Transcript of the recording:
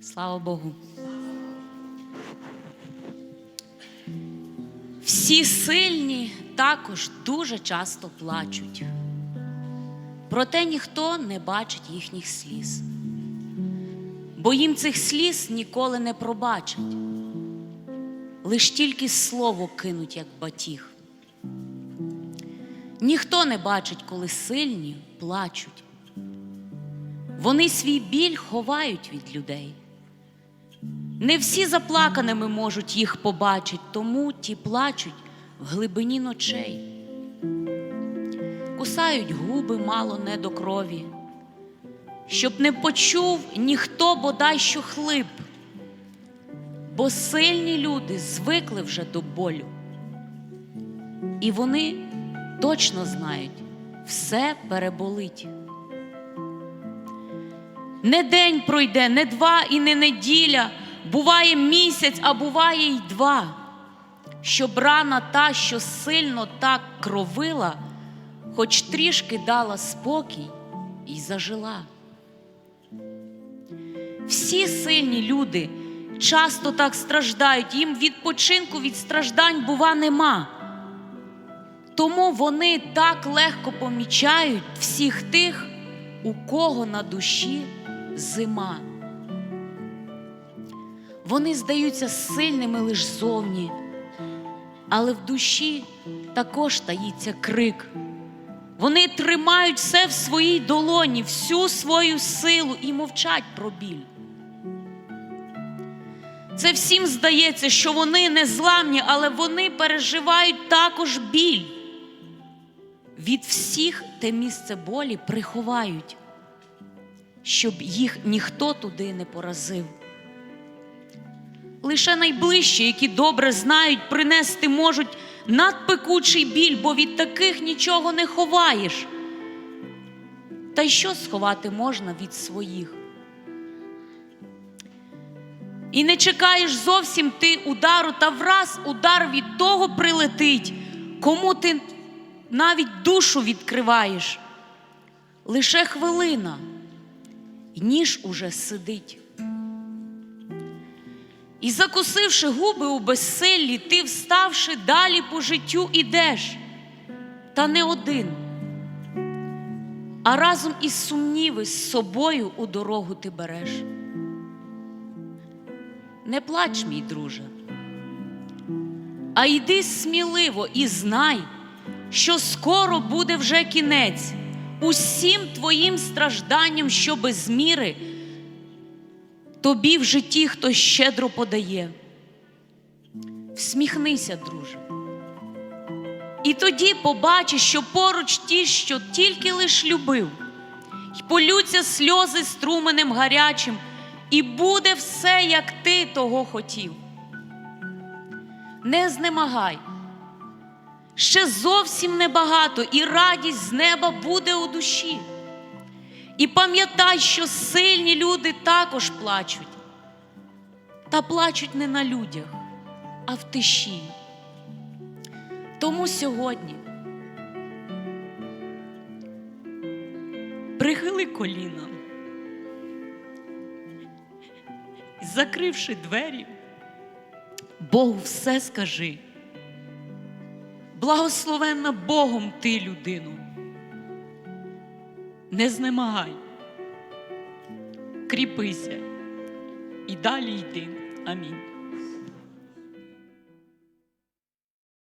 Слава Богу. Всі сильні також дуже часто плачуть. Проте ніхто не бачить їхніх сліз, бо їм цих сліз ніколи не пробачать, лиш тільки слово кинуть, як батіг. Ніхто не бачить, коли сильні плачуть. Вони свій біль ховають від людей. Не всі заплаканими можуть їх побачити, тому ті плачуть в глибині ночей. Кусають губи мало не до крові, щоб не почув ніхто бодай що хлип, бо сильні люди звикли вже до болю. І вони точно знають, все переболить. Не день пройде, не два і не неділя, буває місяць, а буває й два, щоб рана та, що сильно так кровила, хоч трішки дала спокій і зажила. Всі сильні люди часто так страждають, їм відпочинку від страждань, бува, нема. Тому вони так легко помічають всіх тих, у кого на душі зима. Вони здаються сильними лиш зовні, але в душі також таїться крик. Вони тримають все в своїй долоні, всю свою силу і мовчать про біль. Це всім здається, що вони незламні, але вони переживають також біль. Від всіх те місце болі приховають, щоб їх ніхто туди не поразив. Лише найближчі, які добре знають, принести можуть надпекучий біль, бо від таких нічого не ховаєш. Та й що сховати можна від своїх? І не чекаєш зовсім ти удару, та враз удар від того прилетить, кому ти навіть душу відкриваєш. Лише хвилина, ніж уже сидить. І закусивши губи у безсиллі, ти, вставши далі по життю, ідеш, та не один, а разом із сумніви з собою у дорогу ти береш. Не плач, мій друже, а йди сміливо і знай, що скоро буде вже кінець усім твоїм стражданням, що без міри тобі в житті хтось щедро подає. Всміхнися, друже. І тоді побачиш, що поруч ті, що тільки лиш любив, й полються сльози струменем гарячим, і буде все, як ти того хотів. Не знемагай, ще зовсім небагато, і радість з неба буде у душі. І пам'ятай, що сильні люди також плачуть, та плачуть не на людях, а в тиші. Тому сьогодні прихили коліна, закривши двері, Богу все скажи. Благословенна Богом ти людину. Не знемагай, кріпися і далі йди. Амінь.